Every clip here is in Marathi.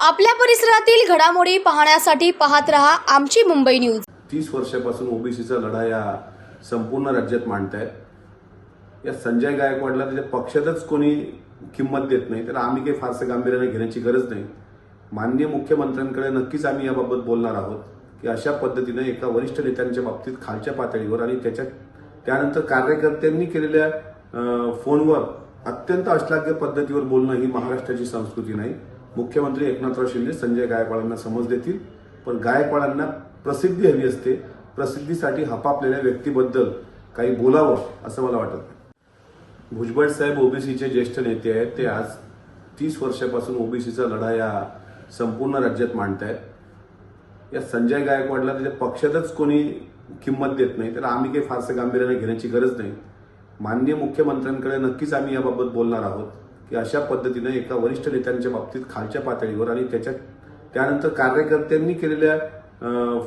आपल्या परिसरातील घडामोडी पाहण्यासाठी पाहत रहा आमची मुंबई न्यूज. तीस वर्षापासून ओबीसीचा लढा या संपूर्ण राज्यात मांडतायत या संजय गायकवाडला त्याच्या पक्षातच कोणी किंमत देत नाही तर आम्ही काही फारसं गांभीर्याने घेण्याची गरज नाही. माननीय मुख्यमंत्र्यांकडे नक्कीच आम्ही याबाबत बोलणार आहोत की अशा पद्धतीनं एका वरिष्ठ नेत्यांच्या बाबतीत खालच्या पातळीवर आणि त्याच्या त्यानंतर कार्यकर्त्यांनी केलेल्या फोनवर अत्यंत अश्लाघ्य पद्धतीवर बोलणं ही महाराष्ट्राची संस्कृती नाही. मुख्यमंत्री एकनाथराव शिंदे संजय गायकवाडांना समज देतील पण गायकवाडांना प्रसिद्धी हवी असते. प्रसिद्धीसाठी हपापलेल्या व्यक्तीबद्दल काही बोलावं असं मला वाटत नाही. भुजबळ साहेब ओबीसीचे ज्येष्ठ नेते आहेत. ते आज तीस वर्षापासून ओबीसीचा लढा या संपूर्ण राज्यात मांडतायत. या संजय गायकवाडला त्याच्या पक्षातच कोणी किंमत देत नाही. तर आम्ही काही फारसं गांभीर्याने घेण्याची गरज नाही. माननीय मुख्यमंत्र्यांकडे नक्कीच आम्ही याबाबत बोलणार आहोत की अशा पद्धतीनं एका वरिष्ठ नेत्यांच्या बाबतीत खालच्या पातळीवर आणि त्याच्या त्यानंतर कार्यकर्त्यांनी केलेल्या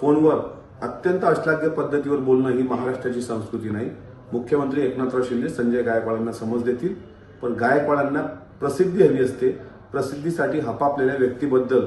फोनवर अत्यंत अश्लाघ्य पद्धतीवर बोलणं ही महाराष्ट्राची संस्कृती नाही. मुख्यमंत्री एकनाथराव शिंदे संजय गायकवाडांना समज देतील पण गायकवाडांना प्रसिद्धी हवी असते. प्रसिद्धीसाठी हपापलेल्या व्यक्तीबद्दल